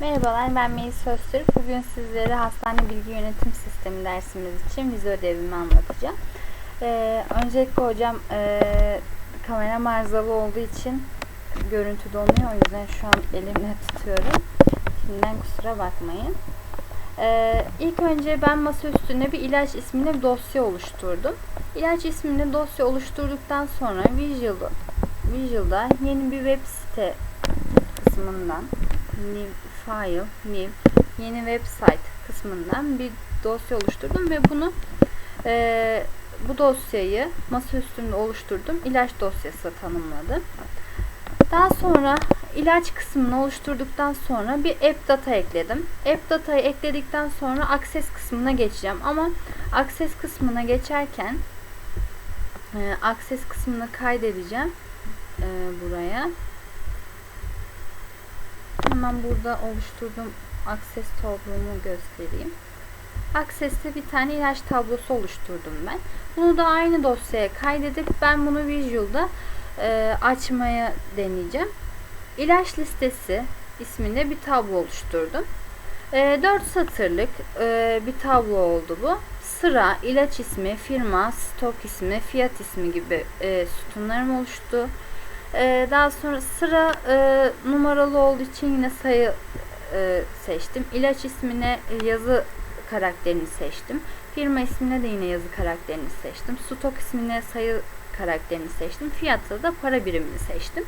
Merhabalar ben Melis Öztürk. Bugün sizlere hastane bilgi yönetim sistemi dersimiz için vize ödevimi anlatacağım. Ee, öncelikle hocam e, kameram arızalı olduğu için görüntü donuyor. O yüzden şu an elimle tutuyorum. Şimdiden kusura bakmayın. Ee, ilk önce ben masa üstüne bir ilaç ismini bir dosya oluşturdum. İlaç ismini dosya oluşturduktan sonra Visual'da, Visual'da yeni bir web site kısmından file, new, yeni website kısmından bir dosya oluşturdum ve bunu e, bu dosyayı masa üstünde oluşturdum. İlaç dosyası tanımladım. Daha sonra ilaç kısmını oluşturduktan sonra bir app data ekledim. App datayı ekledikten sonra access kısmına geçeceğim. Ama access kısmına geçerken e, access kısmını kaydedeceğim e, buraya. Hemen burada oluşturduğum Access tablomu göstereyim. Access'te bir tane ilaç tablosu oluşturdum ben. Bunu da aynı dosyaya kaydedip ben bunu Visual'da e, açmaya deneyeceğim. İlaç listesi isminde bir tablo oluşturdum. E, 4 satırlık e, bir tablo oldu bu. Sıra, ilaç ismi, firma, stok ismi, fiyat ismi gibi e, sütunlarım oluştu. Ee, daha sonra sıra e, numaralı olduğu için yine sayı e, seçtim. İlaç ismine yazı karakterini seçtim. Firma ismine de yine yazı karakterini seçtim. Stok ismine sayı karakterini seçtim. Fiyatta da para birimini seçtim.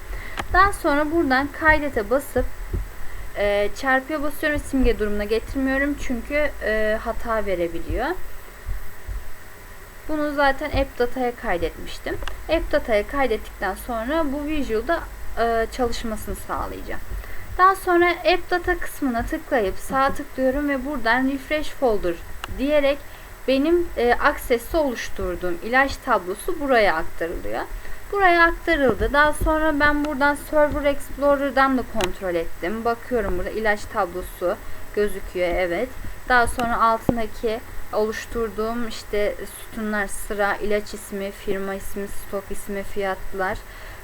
Daha sonra buradan kaydete basıp e, çarpıya basıyorum simge durumuna getirmiyorum çünkü e, hata verebiliyor. Bunu zaten app data'ya kaydetmiştim. App data'ya kaydettikten sonra bu Visual'da e, çalışmasını sağlayacağım. Daha sonra app data kısmına tıklayıp sağ tıklıyorum ve buradan refresh folder diyerek benim e, Access'te oluşturduğum ilaç tablosu buraya aktarılıyor. Buraya aktarıldı. Daha sonra ben buradan Server Explorer'dan da kontrol ettim. Bakıyorum burada ilaç tablosu gözüküyor. Evet. Daha sonra altındaki oluşturduğum işte sütunlar sıra, ilaç ismi, firma ismi, stok ismi, fiyatlar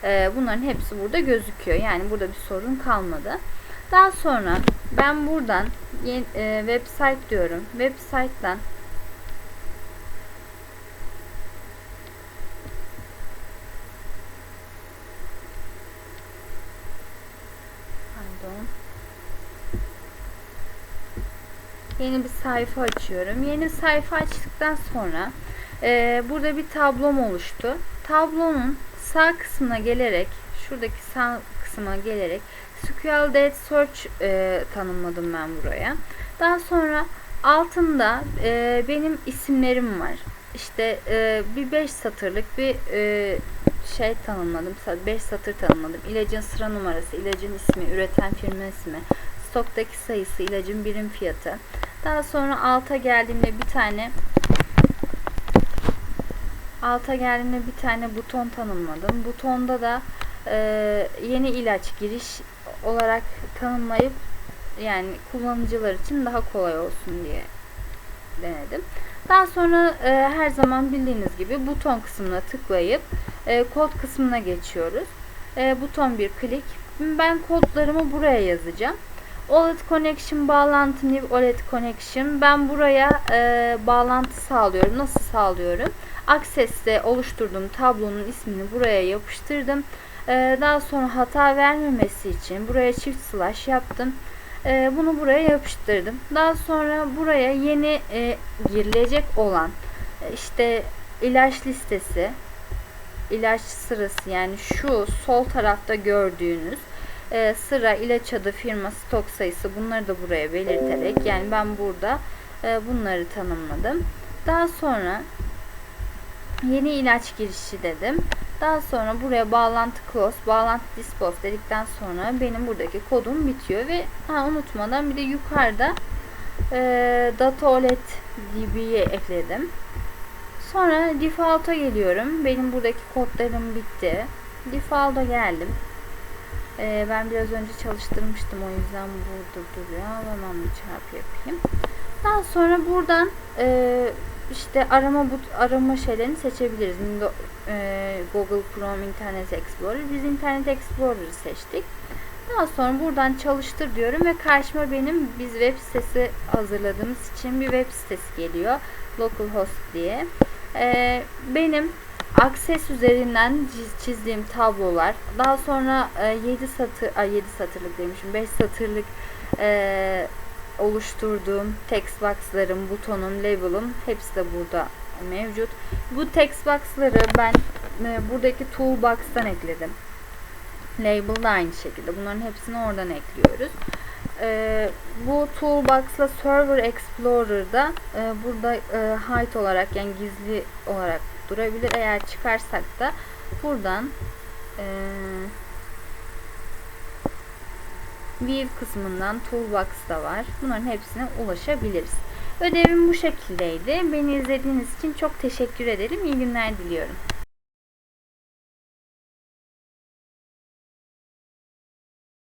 e, bunların hepsi burada gözüküyor. Yani burada bir sorun kalmadı. Daha sonra ben buradan e, website diyorum. Website'dan Yeni bir sayfa açıyorum. Yeni sayfa açtıktan sonra e, burada bir tablom oluştu. Tablonun sağ kısmına gelerek şuradaki sağ kısmına gelerek SQL Data Search e, tanımladım ben buraya. Daha sonra altında e, benim isimlerim var. İşte e, bir 5 satırlık bir e, şey tanımladım. 5 satır tanımladım. İlacın sıra numarası, ilacın ismi, üreten firma ismi, stoktaki sayısı, ilacın birim fiyatı. Daha sonra alta geldiğimde bir tane alta geldiğimde bir tane buton tanımladım. Butonda da e, yeni ilaç giriş olarak tanımlayıp yani kullanıcılar için daha kolay olsun diye denedim. Daha sonra e, her zaman bildiğiniz gibi buton kısmına tıklayıp e, kod kısmına geçiyoruz. E, buton bir klik. Ben kodlarımı buraya yazacağım. OLED Connection bağlantı New OLED Connection. Ben buraya e, bağlantı sağlıyorum. Nasıl sağlıyorum? Access'te oluşturduğum tablonun ismini buraya yapıştırdım. E, daha sonra hata vermemesi için buraya çift slash yaptım. E, bunu buraya yapıştırdım. Daha sonra buraya yeni e, girilecek olan e, işte ilaç listesi, ilaç sırası yani şu sol tarafta gördüğünüz e, sıra, ilaç adı, firma, stok sayısı bunları da buraya belirterek yani ben burada e, bunları tanımladım. Daha sonra yeni ilaç girişi dedim. Daha sonra buraya bağlantı close, bağlantı dispose dedikten sonra benim buradaki kodum bitiyor ve ha, unutmadan bir de yukarıda e, data OLED DB'ye ekledim. Sonra default'a geliyorum. Benim buradaki kodlarım bitti. Default'a geldim. Ee, ben biraz önce çalıştırmıştım o yüzden burada duruyor. Hemen bir çarpı yapayım. Daha sonra buradan e, işte arama bu arama şeylerini seçebiliriz. E, Google Chrome, Internet Explorer. Biz Internet Explorer'ı seçtik. Daha sonra buradan çalıştır diyorum ve karşıma benim biz web sitesi hazırladığımız için bir web sitesi geliyor. Localhost diye. Ee, benim Access üzerinden çiz- çizdiğim tablolar, daha sonra 7 satır, ay 7 satırlık demişim, 5 satırlık e, oluşturduğum text box'larım, butonum, label'ım hepsi de burada mevcut. Bu text box'ları ben e, buradaki toolbox'tan ekledim. Label da aynı şekilde. Bunların hepsini oradan ekliyoruz. Ee, bu toolbox'la Server Explorer'da e, burada e, hide olarak yani gizli olarak durabilir. Eğer çıkarsak da buradan e, View kısmından Toolbox da var. Bunların hepsine ulaşabiliriz. Ödevim bu şekildeydi. Beni izlediğiniz için çok teşekkür ederim. İyi günler diliyorum.